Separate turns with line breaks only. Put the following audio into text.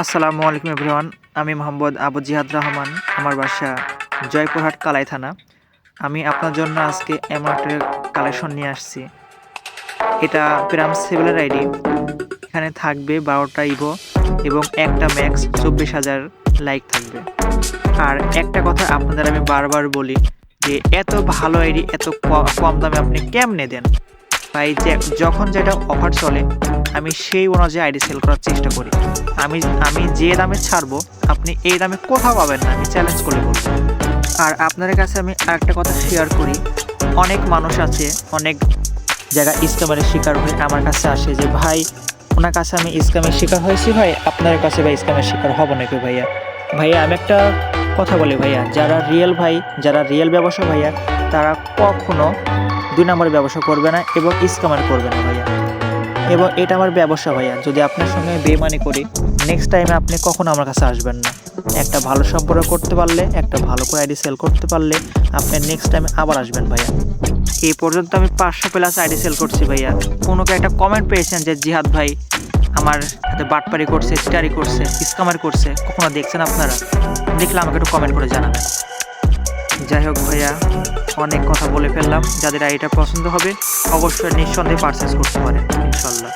আসসালামু আলাইকুম এভরিওয়ান, আমি মোহাম্মদ আবু জিহাদ রহমান, আমার বাসা জয়পুরহাট, কালাই থানা। আমি আপনার জন্য আজকে এমন কালেকশন নিয়ে আসছি। এটা প্রাম সিভিলের আইডি। এখানে থাকবে বারোটা ইভো এবং একটা ম্যাক্স চব্বিশ হাজার লাইক থাকবে। আর একটা কথা আপনাদের আমি বারবার বলি যে, এত ভালো আইডি, এত কম দামে আপনি কেমনে দেন? ভাই যে যখন যেটা অফার চলে, আমি সেই অনুযায়ী আইডি সেল করার চেষ্টা করি। আমি আমি যে দামে ছাড়বো, আপনি এই দামে কোথাও পাবেন না, আমি চ্যালেঞ্জ করে বলব। আর আপনাদের কাছে আমি আরেকটা কথা শেয়ার করি। অনেক মানুষ আছে, অনেক জায়গায় স্ক্যামের শিকার হয়ে আমার কাছে আসে যে, ভাই, ওনার কাছে আমি স্ক্যামের শিকার হয়েছি, ভাই, আপনার কাছে ভাই স্ক্যামের শিকার হব নাকি ভাইয়া? ভাইয়া, আমি একটা কথা বলি ভাইয়া, যারা রিয়েল ভাই, যারা রিয়েল ব্যবসা ভাইয়া, তারা কখনো দুই নম্বর ব্যবসা করবে না এবং স্ক্যামার করবে না ভাইয়া। এবং এটা আমার ব্যবসা ভাইয়া, যদি আপনার সঙ্গে বেমানি করি নেক্সট টাইমে আপনি কখনো আমার কাছে আসবেন না। একটা ভালো সম্পর্ক করতে পারলে, একটা ভালো করে আইডি সেল করতে পারলে, আপনি নেক্সট টাইমে আবার আসবেন ভাইয়া। এই পর্যন্ত আমি পাঁচশো প্লাস আইডি সেল করছি ভাইয়া। কোনো একটা কমেন্ট পেয়েছেন যে জিহাদ ভাই আমার হাতে বাটপারি করছে স্টারি করছে, স্কামার করছে, কখনো দেখছেন আপনারা? দেখলে আমাকে একটু কমেন্ট করে জানাবেন। যাই হোক ভাইয়া, অনেক কথা বলে ফেললাম, যাদের আইডিটা পছন্দ হবে, অবশ্যই নিঃসন্দেহে পারচেস করতে পারেন, ইনশাল্লাহ।